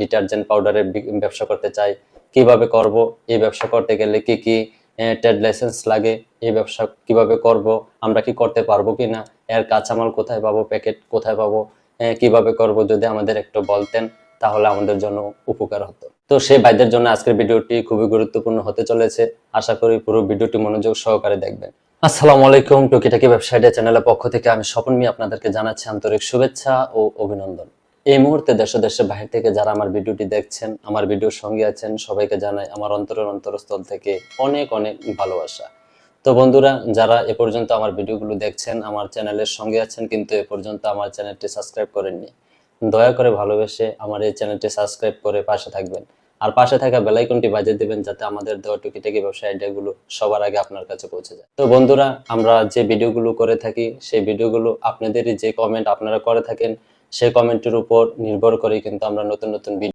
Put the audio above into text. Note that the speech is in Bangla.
ডিটারজেন্ট পাউডারের ব্যবসা করতে চাই, কীভাবে করব, এই ব্যবসা করতে গেলে কি কি ট্রেড লাইসেন্স লাগে, এই ব্যবসা কীভাবে করব, আমরা কি করতে পারব কিনা এর কাঁচামাল কোথায় পাবো, প্যাকেট কোথায় পাবো কীভাবে করব যদি আমাদের একটু বলতেন, তাহলে আমাদের জন্য উপকার হতো। তো সেই ভাইদের জন্য আজকের ভিডিওটি খুবই গুরুত্বপূর্ণ হতে চলেছে। আশা করি পুরো ভিডিওটি মনোযোগ সহকারে দেখবেন। আসসালামু আলাইকুম টুকিটাকি ব্যবসায়ীদের চ্যানেলের পক্ষ থেকে আমি স্বপন মি আপনাদেরকে জানাচ্ছি আন্তরিক শুভেচ্ছা ও অভিনন্দন। এই মুহূর্তে দেশে দেশে বাহির থেকে যারা আমার ভিডিওটি দেখছেন, আমার ভিডিওর সঙ্গে আছেন, সবাইকে জানাই আমার অন্তরের অন্তরস্থল থেকে অনেক অনেক ভালোবাসা। তো বন্ধুরা, যারা এ পর্যন্ত আমার ভিডিওগুলো দেখছেন, আমার চ্যানেলের সঙ্গে আছেন, কিন্তু এ পর্যন্ত আমার চ্যানেলটি সাবস্ক্রাইব করেননি, দয়া করে ভালোবেসে আমার এই চ্যানেলটি সাবস্ক্রাইব করে পাশে থাকবেন। আর পাশে থাকা বেলাইকনটি বাজিয়ে দেবেন, যাতে আমাদের দেওয়া টুকিটাকি ব্যবসা আইডিয়াগুলো সবার আগে আপনার কাছে পৌঁছে যায়। তো বন্ধুরা, আমরা যে ভিডিওগুলো করে থাকি, সেই ভিডিওগুলো আপনাদেরই যে কমেন্ট আপনারা করে থাকেন সেই কমেন্টের উপর নির্ভর করে কিন্তু আমরা নতুন নতুন ভিডিও